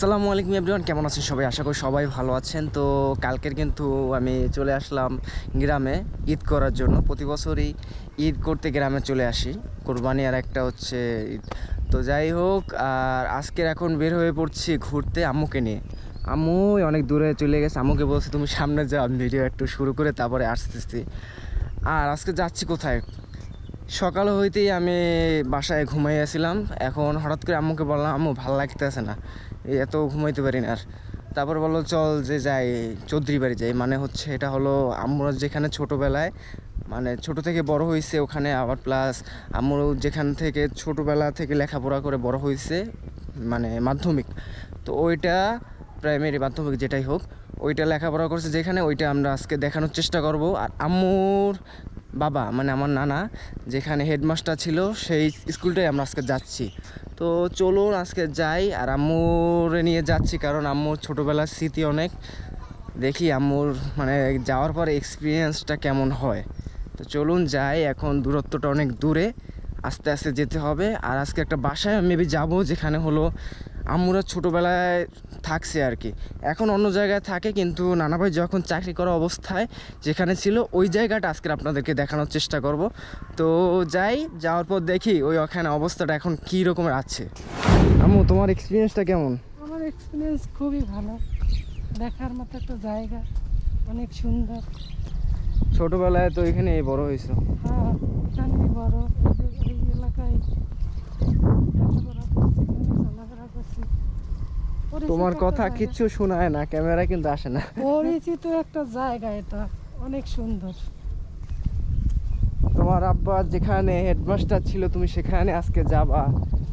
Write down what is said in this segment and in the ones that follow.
আসসালামু আলাইকুম এভরিওয়ান, কেমন আছেন সবাই? আশা করি সবাই ভালো আছেন। তো কালকের কিন্তু আমি চলে আসলাম গ্রামে ঈদ করার জন্য। প্রতি বছরই ঈদ করতে গ্রামে চলে আসি। কোরবানি আর একটা হচ্ছে ঈদ। তো যাই হোক, আর আজকের এখন বের হয়ে পড়ছি ঘুরতে আম্মুকে নিয়ে। আম্মু অনেক দূরে চলে গেছে। আম্মুকে বলছি, তুমি সামনে যাও ভিডিও একটু শুরু করে তারপরে আসতেছি। আর আজকে যাচ্ছি কোথায়? সকাল হইতেই আমি বাসায় ঘুমাইয়াছিলাম। এখন হঠাৎ করে আম্মুকে বললাম, আম্মু, ভালো লাগতেছে না। এত ঘুমাইতে পারি না আর। তারপর বলল, চল যে যাই, চৌধুরী বাড়ি যাই। মানে হচ্ছে এটা হলো আমরা যেখানে ছোটোবেলায় মানে ছোট থেকে বড় হয়েছে ওখানে আবার প্লাস আম্মু যেখান থেকে ছোটোবেলা থেকে লেখাপড়া করে বড় হয়েছে মানে মাধ্যমিক। তো ওইটা প্রাইমারি মাধ্যমিক যেটাই হোক, ওইটা লেখাপড়া করছে যেখানে, ওইটা আমরা আজকে দেখানোর চেষ্টা করব। আর আম্মুর বাবা মানে আমার নানা, যেখানে হেডমাস্টার ছিল, সেই স্কুলটাই আমরা আজকে যাচ্ছি। তো চলুন আজকে যাই আর আম্মুর নিয়ে যাচ্ছি, কারণ আম্মুর ছোটোবেলার স্মৃতি অনেক। দেখি আম্মুর মানে যাওয়ার পর এক্সপিরিয়েন্সটা কেমন হয়। তো চলুন যাই, এখন দূরত্বটা অনেক দূরে। আস্তে আস্তে যেতে হবে। আর আজকে একটা বাসায় মেবি যাব, যেখানে হলো আম্মুরা ছোটোবেলায় থাকছে আর কি। এখন অন্য জায়গায় থাকে কিন্তু নানা ভাই যখন চাকরি করা অবস্থায় যেখানে ছিল ওই জায়গাটা আজকে আপনাদেরকে দেখানোর চেষ্টা করব। তো যাই যাওয়ার পর দেখি ওই ওখানে অবস্থাটা এখন কী রকমের আছে। আম্মু তোমার এক্সপিরিয়েন্সটা কেমন? আমার এক্সপিরিয়েন্স খুবই ভালো। দেখার মতো একটা জায়গা অনেক সুন্দর। ছোটোবেলায় তো এখানে বড় হয়েছো। হ্যাঁ এখানেই বড়। এই এলাকায় এখানে চলাফেরা করছি। পরিচিত তোমার কথা। কিচ্ছু শোনায় না ক্যামেরা কিন্তু আসে না। পরিচিত একটা জায়গা এটা অনেক সুন্দর। তোমার আব্বা যেখানে হেডমাস্টার ছিল তুমি সেখানে আজকে যাবা।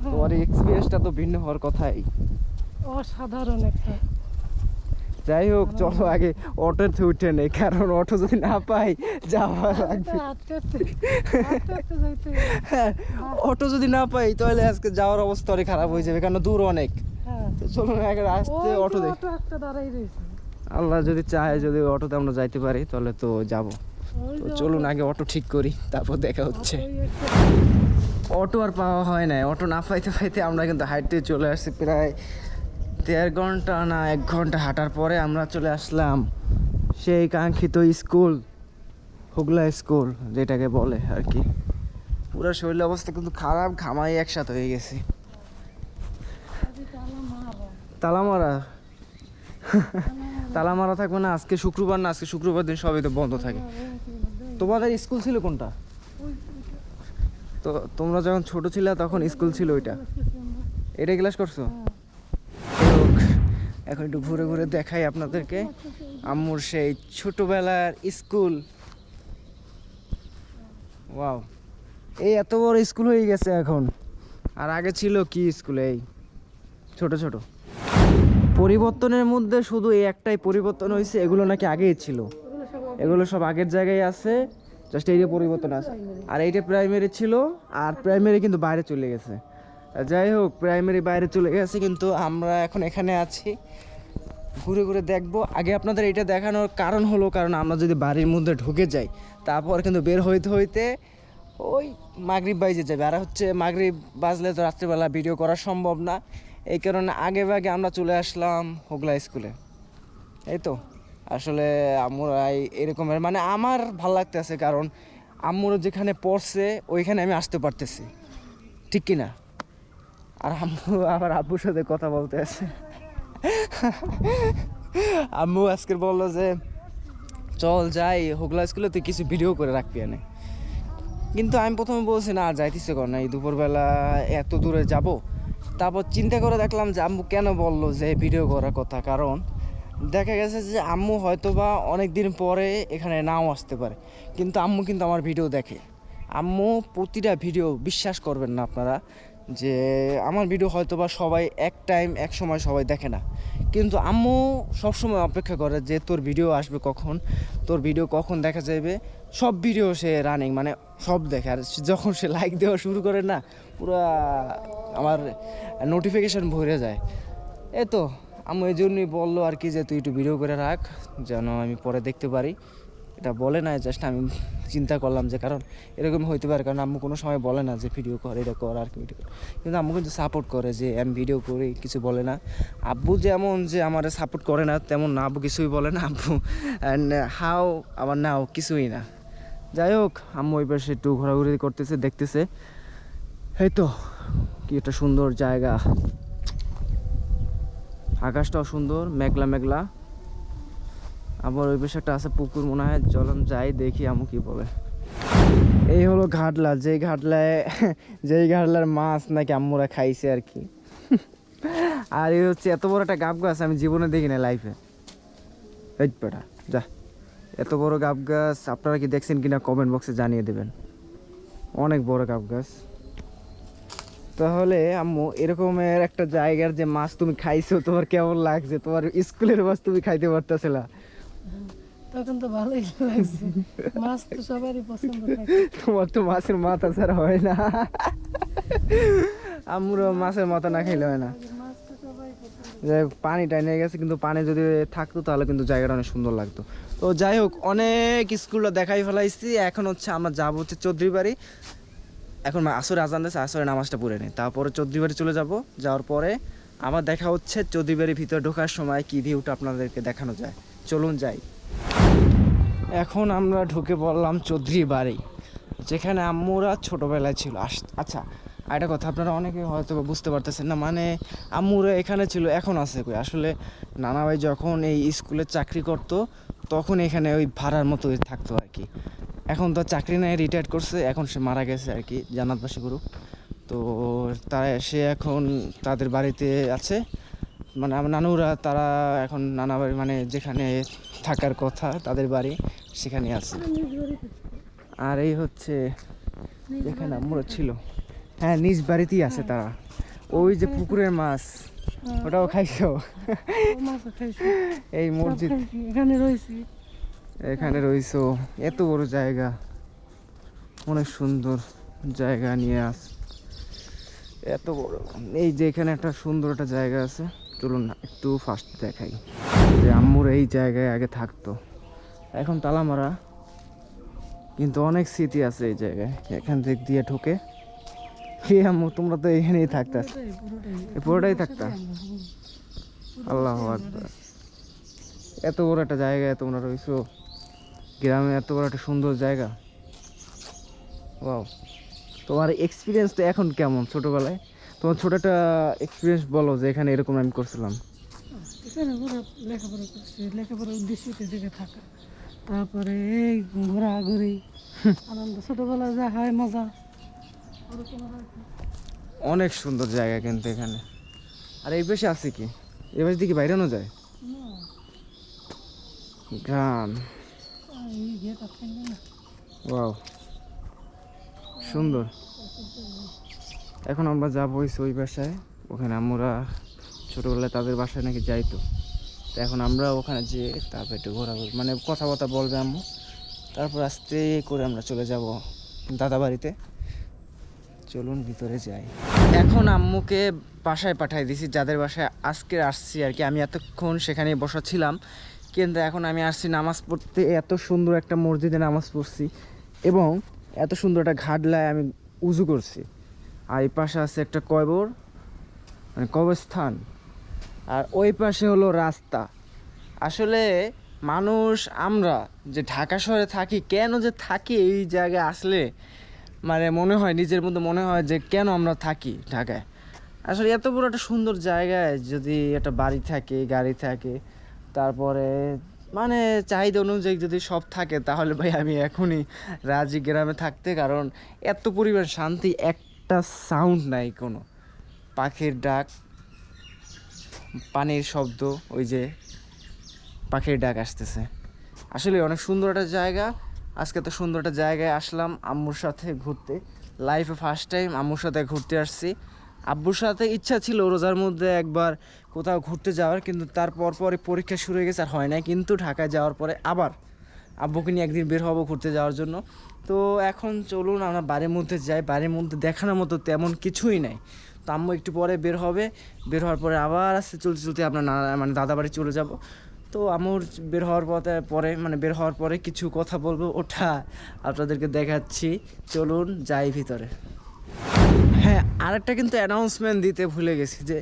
তোমার এক্সপিরিয়েন্সটা তো ভিন্ন হওয়ার কথাই। অসাধারণ একটা। যাই হোক চলো আগে অটোতে উঠে নেই কারণ অটো যদি না পাই যাওয়া লাগবে। হবে। হ্যাঁ অটো যদি না পাই তাহলে আজকে যাওয়ার অবস্থা অনেক খারাপ হয়ে যাবে কারণ দূর অনেক। হ্যাঁ তো চলুন আগে আসতে অটো দেখ। অটো একটা দাঁড়াই রয়েছে। আল্লাহ যদি চায় যদি অটোতে আমরা যাইতে পারি তাহলে তো যাব। তো চলুন আগে অটো ঠিক করি তারপর দেখা হচ্ছে। অটো আর পাওয়া হয় না অটো না পাইতে পাইতে আমরা কিন্তু হাইটে চলে আসছি প্রায় দেড় ঘণ্টা না এক ঘণ্টা হাঁটার পরে আমরা চলে আসলাম সেই কাঙ্ক্ষিত স্কুল হুগলা স্কুল যেটাকে বলে আর কি। পুরো শরীর অবস্থা কিন্তু খারাপ ঘামাই একসাথে হয়ে গেছি। মারা। তালা মারা। তালা মারা থাকবে না, আজকে শুক্রবার না, আজকে শুক্রবার দিন সবই তো বন্ধ থাকে। তোমাদের স্কুল ছিল কোনটা? তো তোমরা যখন ছোট ছিলে তখন স্কুল ছিল ওইটা। এটা ক্লাস করছ? এখন একটু ঘুরে ঘুরে দেখাই আপনাদেরকে। আম্মুর সেই ছোটবেলার স্কুল। ওয়াও, এই এত বড় স্কুল হয়ে গেছে এখন। আর আগে ছিল কি স্কুল এই? ছোট ছোট। পরিবর্তনের মধ্যে শুধু এই একটাই পরিবর্তন হয়েছে, এগুলো নাকি আগেই ছিল। এগুলো সব আগের জায়গায় আছে জাস্ট এইটা পরিবর্তন আছে। আর এইটা প্রাইমারি ছিল, আর প্রাইমারি কিন্তু বাইরে চলে গেছে। যাই হোক প্রাইমারি বাইরে চলে গেছে, কিন্তু আমরা এখন এখানে আছি। ঘুরে ঘুরে দেখব। আগে আপনাদের এটা দেখানোর কারণ হলো, কারণ আমরা যদি বাড়ির মধ্যে ঢুকে যাই, তারপর কিন্তু বের হইতে হইতে ওই মাগরিব বাইজে যাবে। আর হচ্ছে মাগরিব বাজলে তো রাত্রিবেলা ভিডিও করা সম্ভব না। এই কারণে আগে ভাগে আমরা চলে আসলাম হোগলা স্কুলে। এই তো, আসলে আমরা এরকমের মানে আমার ভালো লাগতেছে কারণ আম্মুর যেখানে পড়ছে, ওইখানে আমি আসতে পারতেছি। ঠিক কি না আর আম্মু আবার আব্বুর সাথে কথা বলতে আছে। আম্মু আজকে বলল যে, চল যাই, হোগলা স্কুলে তুই কিছু ভিডিও করে রাখবি এনে। কিন্তু আমি প্রথমে বলছি, না আর যাইতেছে কর না এই দুপুরবেলা এত দূরে যাব? তারপর চিন্তা করে দেখলাম যে আম্মু কেন বলল যে ভিডিও করার কথা? কারণ দেখা গেছে যে আম্মু হয়তো বা অনেক দিন পরে এখানে নাও আসতে পারে। কিন্তু আম্মু কিন্তু আমার ভিডিও দেখে। আম্মু প্রতিটা ভিডিও বিশ্বাস করবেন না আপনারা। যে আমার ভিডিও হয়তো বা সবাই এক টাইম এক সময় সবাই দেখে না। কিন্তু আম্মু সবসময় অপেক্ষা করে যে তোর ভিডিও আসবে কখন, তোর ভিডিও কখন দেখা যাবে সব ভিডিও সে রানিং মানে সব দেখে। আর যখন সে লাইক দেওয়া শুরু করে না, পুরো আমার নোটিফিকেশন ভরে যায়। এই তো, আম্মু এই জন্যই বলল আর কি যে তুই একটু ভিডিও করে রাখ, যেন আমি পরে দেখতে পারি। এটা বলে না জাস্ট আমি চিন্তা করলাম যে কারণ এরকম হইতে পারে, কারণ আম্মু কোনো সময় বলে না যে ভিডিও কর, এটা কর আর ভিডিও কর। কিন্তু আম্মু কিন্তু সাপোর্ট করে যে আমি ভিডিও করি, কিছু বলে না। আব্বু যেমন যে আমার সাপোর্ট করে না, তেমন না আব্বু কিছুই বলে না আব্বু। অ্যান্ড হাও আবার নাও, কিছুই না। যাই হোক, আম্মু ওই পাশে একটু ঘোরাঘুরি করতেছে, দেখতেছে। এই তো, কি একটা সুন্দর জায়গা। আকাশটাও সুন্দর, মেঘলা মেঘলা। আবার ওই পাশে একটা আছে পুকুর, মনে হয় চলন যাই, দেখি আমু কি বলে। এই হলো ঘাটলা, যেই ঘাটলায়, যেই ঘাটলার মাছ নাকি আম্মুরা খাইছে আর কি। আর এই হচ্ছে এত বড় একটা গাব গাছ, আমি জীবনে দেখি না লাইফে এই পেটা যা। এত বড় গাব গাছ, আপনারা কি দেখছেন কিনা কমেন্ট বক্সে জানিয়ে দেবেন। অনেক বড় গাব গাছ। তাহলে আম্মু, এরকমের একটা জায়গার যে মাছ তুমি খাইছো, তোমার কেমন লাগছে? তোমার স্কুলের মাছ তুমি খাইতে পারতেছিলা। তখন তো ভালোই লাগছে। মাছ তো সবারই পছন্দ তোমার তো মাছের মাথা ছাড়া হয় না। আম্মুরও মাছের মাথা না খাইলে হয় না। মাছ তো যাই হোক, পানি টাইনে গেছে, কিন্তু পানি যদি থাকতো তাহলে কিন্তু জায়গাটা অনেক সুন্দর লাগতো। তো যাই হোক, অনেক স্কুলটা দেখাই ফেলাইছি। এখন হচ্ছে আমরা যাব হচ্ছে চৌধুরী বাড়ি। এখন আসরে আজান দিয়েছে, আসরে নামাজটা পড়ে নিই তারপরে চৌধুরী বাড়ি চলে যাব। যাওয়ার পরে আবার দেখা হচ্ছে চৌধুরী বাড়ির ভিতরে ঢোকার সময় কি ভিউটা আপনাদেরকে দেখানো যায়। চলুন যাই। এখন আমরা ঢুকে পড়লাম চৌধুরী বাড়ি, যেখানে আম্মুরা ছোটোবেলায় ছিল। আস- আচ্ছা আর একটা কথা, আপনারা অনেকে হয়তো বুঝতে পারতেছেন না মানে আম্মুরা এখানে ছিল, এখন আছে কই? আসলে নানা ভাই যখন এই স্কুলে চাকরি করত, তখন এখানে ওই ভাড়ার মতো থাকতো আর কি। এখন তো চাকরি নেয় রিটায়ার করছে, এখন সে মারা গেছে আর কি, জান্নাতবাসী গ্রুপ তো তারা সে এখন তাদের বাড়িতে আছে। মানে আমার নানুরা তারা এখন নানা বাড়ি মানে যেখানে থাকার কথা তাদের বাড়ি সেখানে আছে। আর এই হচ্ছে যেখানে আমরা ছিল। হ্যাঁ নিজ বাড়িতেই আছে তারা। ওই যে পুকুরের মাছ ওটাও খাইছো? এই মসজিদ। এখানে রয়েছি। এখানে রইছো। এত বড় জায়গা। অনেক সুন্দর জায়গা নিয়ে আস। এত বড়। এই যে এখানে একটা সুন্দর একটা জায়গা আছে। চলুন না, একটু ফার্স্ট দেখাই। যে আম্মুর এই জায়গায় আগে থাকতো। এখন তালা মারা কিন্তু অনেক স্মৃতি আছে এই জায়গায়। এখান থেকে দিয়ে ঢুকে। হে আম্মু, তোমরা তো এখানেই থাকতাস পুরোটাই থাকতা? আল্লাহ এত বড় একটা জায়গায় তোমরা রয়েছো। গ্রামে এত বড় একটা সুন্দর জায়গা। ওয়াও তোমার এক্সপিরিয়েন্সটা এখন কেমন ছোটবেলায়? তোমার ছোট একটা এক্সপিরিয়েন্স বলো যে এখানে এরকম আমি করছিলাম। এখানে পুরো লেখাপড়া করছি। লেখাপড়ার উদ্দেশ্যে জেগে থাকা। তারপরে এই ঘোরাঘুরি আনন্দ। ছোটবেলায় যা হয় মজা। অনেক সুন্দর জায়গা কিন্তু এখানে। আর এই পাশে আছে কি? এই পাশে দিকে বাইরানো যায়? না, গ্রাম। এই গেট আছে না। ওয়াও। সুন্দর। এখন আমরা যাব ওই ওই বাসায়। ওখানে আমরা ছোটোবেলায় তাদের বাসায় নাকি যাইতো। তো এখন আমরা ওখানে যেয়ে তারপর একটু ঘোরাঘুরি মানে কথাবার্তা বলবে আম্মু। তারপর আস্তে করে আমরা চলে যাব দাদা বাড়িতে। চলুন ভিতরে যাই। এখন আম্মুকে বাসায় পাঠাই দিছি, যাদের বাসায় আজকে আসছি আর কি। আমি এতক্ষণ সেখানে বসা ছিলাম কিন্তু এখন আমি আসছি নামাজ পড়তে। এত সুন্দর একটা মসজিদে নামাজ পড়ছি এবং এত সুন্দর একটা ঘাটলায় আমি উজু করছি। আর এই পাশে আছে একটা কবর মানে কবরস্থান। আর ওই পাশে হলো রাস্তা। আসলে মানুষ, আমরা যে ঢাকা শহরে থাকি, কেন যে থাকি এই জায়গায় আসলে মানে মনে হয়, নিজের মধ্যে মনে হয় যে কেন আমরা থাকি ঢাকায়? আসলে এত বড় একটা সুন্দর জায়গায় যদি একটা বাড়ি থাকে, গাড়ি থাকে, তারপরে মানে চাহিদা অনুযায়ী যদি সব থাকে, তাহলে ভাই আমি এখনই রাজি গ্রামে থাকতে, কারণ এত পরিমাণ শান্তি একটা সাউন্ড নাই কোনো। পাখির ডাক, পানির শব্দ, ওই যে পাখির ডাক আসতেছে। আসলে অনেক সুন্দর একটা জায়গা। আজকে তো সুন্দর একটা জায়গায় আসলাম আম্মুর সাথে ঘুরতে। লাইফে ফার্স্ট টাইম আম্মুর সাথে ঘুরতে আসছি। আব্বুর সাথে ইচ্ছা ছিল রোজার মধ্যে একবার কোথাও ঘুরতে যাওয়ার, কিন্তু তারপর পরে পরীক্ষা শুরু হয়ে গেছে আর হয় না কিন্তু ঢাকায় যাওয়ার পরে আবার আব্বুকে নিয়ে একদিন বের হব ঘুরতে যাওয়ার জন্য। তো এখন চলুন, আমরা বাড়ির মধ্যে যাই। বাড়ির মধ্যে দেখানোর মতো তেমন কিছুই নাই। তো আম্মু একটু পরে বের হবে। বের হওয়ার পরে আবার আস্তে চলতে চলতে আপনার মানে দাদা বাড়ি চলে যাব। তো আমুর বের হওয়ার পথে পরে মানে বের হওয়ার পরে কিছু কথা বলব। ওটা আপনাদেরকে দেখাচ্ছি। চলুন, যাই ভিতরে। হ্যাঁ আরেকটা কিন্তু অ্যানাউন্সমেন্ট দিতে ভুলে গেছি যে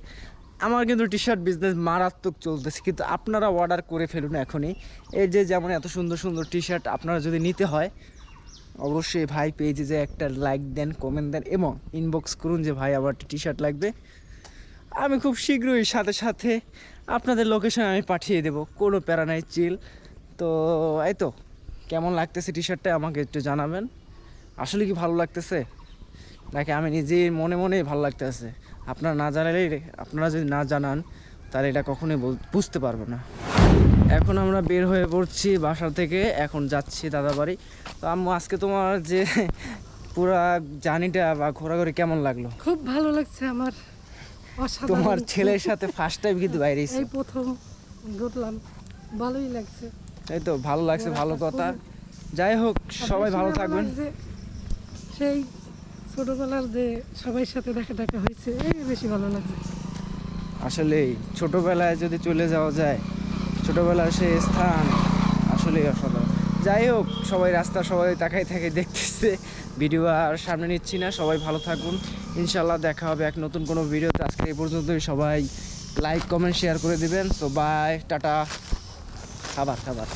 আমার কিন্তু টি শার্ট বিজনেস মারাত্মক চলতেছে, কিন্তু আপনারা অর্ডার করে ফেলুন এখনই। এই যে যেমন এত সুন্দর সুন্দর টি শার্ট আপনারা যদি নিতে হয়, অবশ্যই ভাই পেজে যে একটা লাইক দেন কমেন্ট দেন, এবং ইনবক্স করুন যে ভাই আমার টি শার্ট লাগবে। আমি খুব শীঘ্রই সাথে সাথে আপনাদের লোকেশন আমি পাঠিয়ে দেবো, কোনো প্যারা নাই চিল তো এই তো, কেমন লাগতেছে টি শার্টটা আমাকে একটু জানাবেন। আসলে কি ভালো লাগতেছে? নাকি আমি নিজেই মনে মনেই ভালো লাগতেছে? আপনারা না জানালেই আপনারা যদি না জানান তাহলে এটা কখনোই বুঝতে পারব না। এখন আমরা বের হয়ে পড়ছি বাসা থেকে এখন যাচ্ছি দাদা বাড়ি তো আম্মু আজকে তোমার যে পুরা জার্নিটা বা ঘোরাঘুরি কেমন লাগল? খুব ভালো লাগছে আমার। তোমার ছেলের সাথে ফার্স্ট টাইম কিন্তু বাইরে। এই প্রথম ঘুরলাম। ভালোই লাগছে। এই তো ভালো লাগছে ভালো কথা। যাই হোক সবাই ভালো থাকবেন। সেই ছোটবেলার যে সবাই সাথে দেখা টাকা হয়েছে বেশি ভালো লাগছে। আসলেই ছোটবেলায় যদি চলে যাওয়া যায়, ছোটবেলার সে স্থান আসলেই অসাধারণ। যাই হোক, সবাই রাস্তা সবাই তাকাই থাকে দেখতেছে। ভিডিও আর সামনে নিচ্ছি না, সবাই ভালো থাকুন। ইনশাল্লাহ দেখা হবে এক নতুন কোনো ভিডিওতে। আজকে এই পর্যন্তই, সবাই লাইক কমেন্ট শেয়ার করে দিবেন। সো বাই টাটা। খাবার খাবার।